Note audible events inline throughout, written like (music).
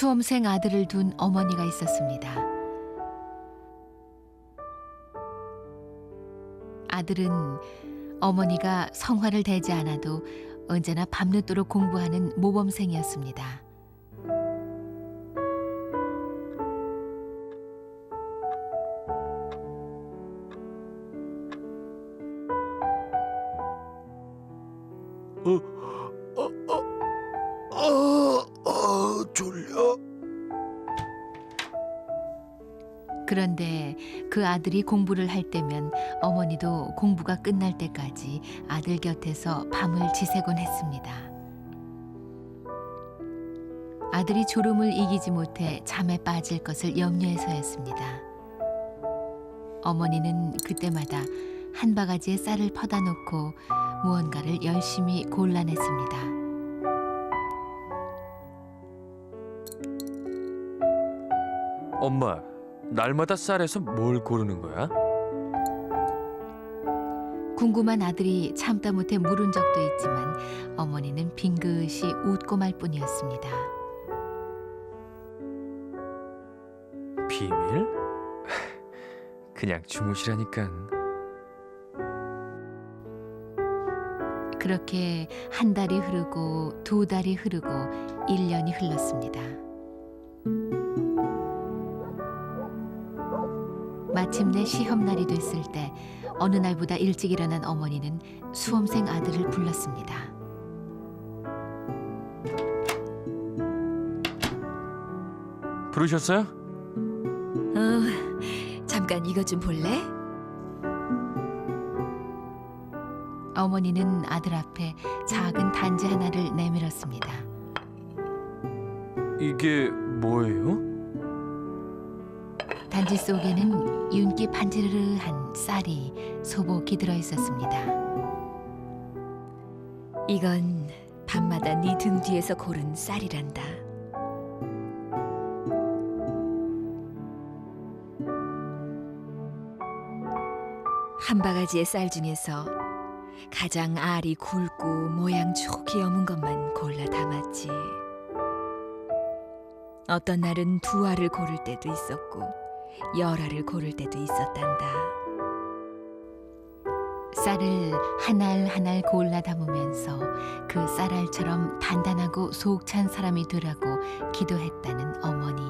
수험생 아들을 둔 어머니가 있었습니다. 아들은 어머니가 성화를 대지 않아도 언제나 밤늦도록 공부하는 모범생이었습니다. 어, 졸려. 그런데 그 아들이 공부를 할 때면 어머니도 공부가 끝날 때까지 아들 곁에서 밤을 지새곤 했습니다. 아들이 졸음을 이기지 못해 잠에 빠질 것을 염려해서였습니다. 어머니는 그때마다 한 바가지에 쌀을 퍼다 놓고 무언가를 열심히 골라냈습니다. 엄마, 날마다 쌀에서 뭘 고르는 거야? 궁금한 아들이 참다 못해 물은 적도 있지만 어머니는 빙긋이 웃고 말 뿐이었습니다. 비밀? (laughs) 그냥 주무시라니까. 그렇게 한 달이 흐르고 두 달이 흐르고 일년이 흘렀습니다. 마침내 시험 날이 됐을 때 어느 날보다 일찍 일어난 어머니는 수험생 아들을 불렀습니다. 부르셨어요? 어, 잠깐 이것 좀 볼래? 어머니는 아들 앞에 작은 단지 하나를 내밀었습니다. 이게 뭐예요? 단지 속에는 윤기 반지르르한 쌀이 소복이 들어 있었습니다. 이건 밤마다 네 등 뒤에서 고른 쌀이란다. 한 바가지의 쌀 중에서 가장 알이 굵고 모양 좋게 여문 것만 골라 담았지. 어떤 날은 두 알을 고를 때도 있었고 열 알을 고를 때도 있었단다. 쌀을 한 알 한 알 골라 담으면서 그 쌀알처럼 단단하고 속찬 사람이 되라고 기도했다는 어머니.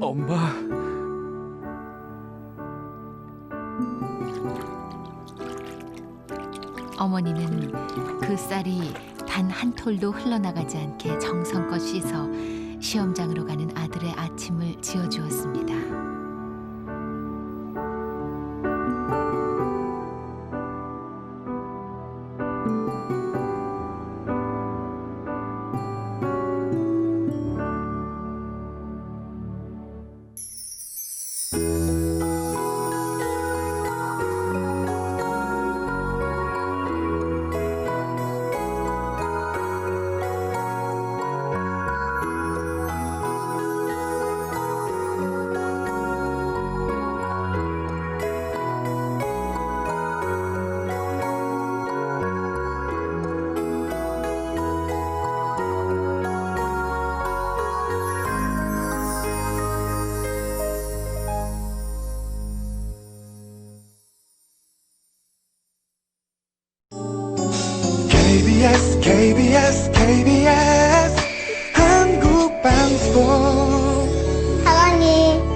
엄마. 어머니는 그 쌀이 단 한 톨도 흘러나가지 않게 정성껏 씻어 시험장으로 가는 아들의 아침을 지어주었습니다. KBS KBS KBS 한국방송 사랑해